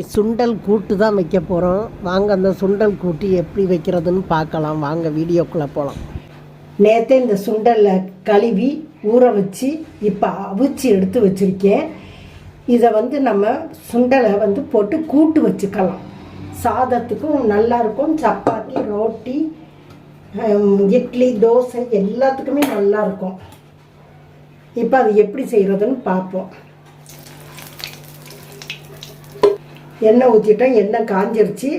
சுண்டல் கூட்டு தான் வைக்க போகிறோம் வாங்க அந்த சுண்டல் கூட்டு எப்படி வைக்கிறதுன்னு பார்க்கலாம். வாங்க வீடியோக்குள்ளே போகலாம் நேற்று இந்த சுண்டலை கழுவி ஊற வச்சு இப்போ அவிச்சு எடுத்து வச்சுருக்கேன். இதை வந்து நம்ம சுண்டலை வந்து போட்டு கூட்டு வச்சுக்கலாம். சாதத்துக்கும் நல்லாயிருக்கும் சப்பாத்தி ரோட்டி இட்லி தோசை எல்லாத்துக்குமே நல்லாயிருக்கும் இப்போ அது எப்படி செய்கிறதுன்னு பார்ப்போம். எண்ணெய் ஊற்றிட்டோம் எண்ணெய் காஞ்சிருச்சு.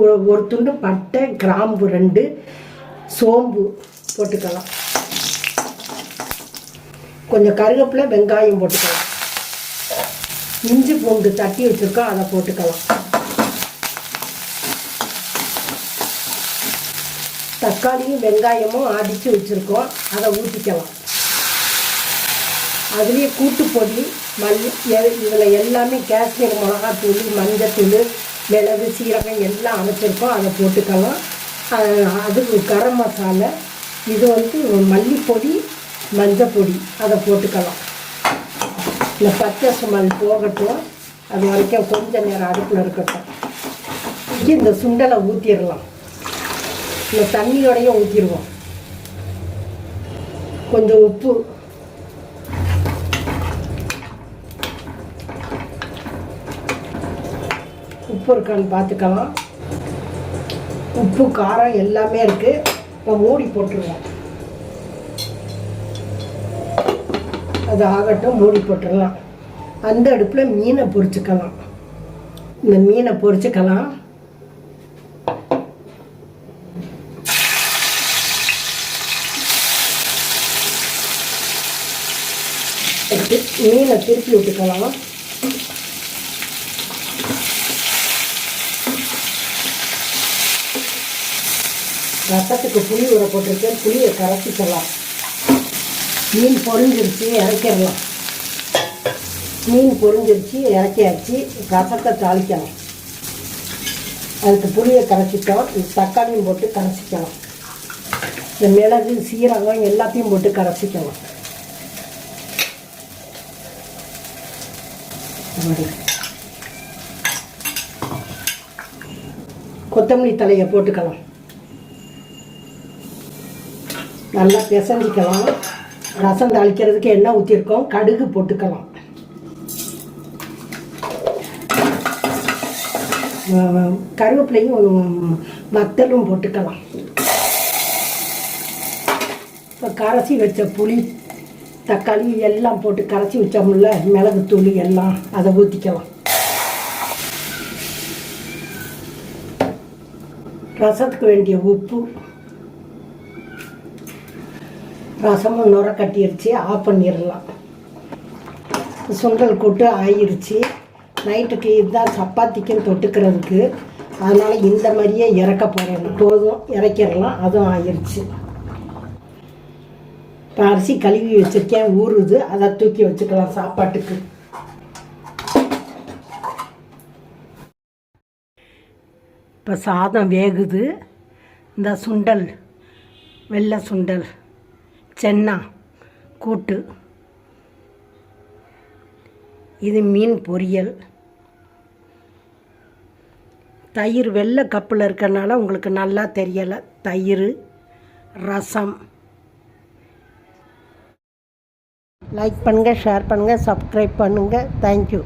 ஒரு ஒரு துண்டு பட்டை கிராம்பு ரெண்டு சோம்பு போட்டுக்கலாம். கொஞ்சம் கருவேப்பில வெங்காயம் போட்டுக்கலாம். இஞ்சி பூண்டு தட்டி வச்சுருக்கோம் அதை போட்டுக்கலாம். தக்காளியும் வெங்காயமும் அடித்து வச்சுருக்கோம் அதை ஊற்றிக்கலாம் அதுலேயே கூட்டுப்பொடி மல்லி இதில் எல்லாமே காஷ்மீர் மிளகாத்தூள் மஞ்சத்தூள் மிளகு சீரகம் எல்லாம் அமைச்சிருக்கோம் அதை போட்டுக்கலாம். அதுக்கு கரம் மசாலா. இது வந்து மல்லிப்பொடி மஞ்சப்பொடி. அதை போட்டுக்கலாம். இந்த பச்சை சுமல் போகட்டும். அது வரைக்கும் கொஞ்ச நேரம் அடுப்பில் இருக்கட்டும். இந்த சுண்டலை ஊற்றிடலாம் இந்த தண்ணியோடையும் ஊற்றிடுவோம் கொஞ்சம் உப்பு உப்பு இருக்கான்னு பார்த்துக்கலாம். உப்பு காரம் எல்லாமே இருக்குது இப்போ மூடி போட்டுருவோம். அது ஆகட்டும் மூடி போட்டுடலாம். அந்த அடுப்பில் மீனை பொரிச்சுக்கலாம். இந்த மீனை பொரிச்சுக்கலாம். மீனை திருப்பி விட்டுக்கலாம் ரசத்துக்கு புளி ஊற போட்டிருக்கேன். புளியை கரைச்சிக்கலாம் மீன் பொறிஞ்சிருச்சு இறக்கிடலாம். மீன் பொறிஞ்சிருச்சு இறக்கியாச்சு. ரசத்தை தாளிக்கலாம் அதுக்கு புளியை கரைச்சிட்டோம். தக்காளியும் போட்டு கரைச்சிக்கலாம். இந்த மிளகு சீரகம் எல்லாத்தையும் போட்டு கரைச்சிக்கலாம். கொத்தமல்லி தலையை போட்டுக்கலாம். நல்லா பிசைஞ்சிக்கலாம். ரசம் தாளிக்கிறதுக்கு எண்ணெய் ஊற்றிருக்கோம் கடுகு போட்டுக்கலாம். கருவேப்பிலையும் வத்தலும் போட்டுக்கலாம். இப்போ கரைச்சி வச்ச புளி தக்காளி எல்லாம் போட்டு கரைச்சி வச்சோம்ல மிளகுத்தூள் எல்லாம் அதை ஊற்றிக்கலாம் ரசத்துக்கு வேண்டிய உப்பு ரசமும் நுர கட்டிருச்சு ஆஃப் பண்ணிடலாம் சுண்டல் கூட்டு ஆயிடுச்சு நைட்டுக்கு இதுதான் சப்பாத்திக்கும் தொட்டுக்கிறதுக்கு. அதனால் இந்த மாதிரியே இறக்க போகிறேன் போதும் இறக்கிடலாம் அதுவும் ஆயிடுச்சு இப்போ அரிசி கழுவி வச்சுருக்கேன் ஊறுது. அதை தூக்கி வச்சுக்கலாம் சாப்பாட்டுக்கு. இப்போ சாதம் வேகுது. இந்த சுண்டல் வெள்ளை சுண்டல். சென்னா கூட்டு. இது மீன் பொரியல். தயிர் வெள்ளை கப்பில் இருக்கிறனால உங்களுக்கு நல்லா தெரியலை. தயிர் ரசம். லைக் பண்ணுங்கள் ஷேர் பண்ணுங்கள் சப்ஸ்கிரைப் பண்ணுங்கள் தேங்க்யூ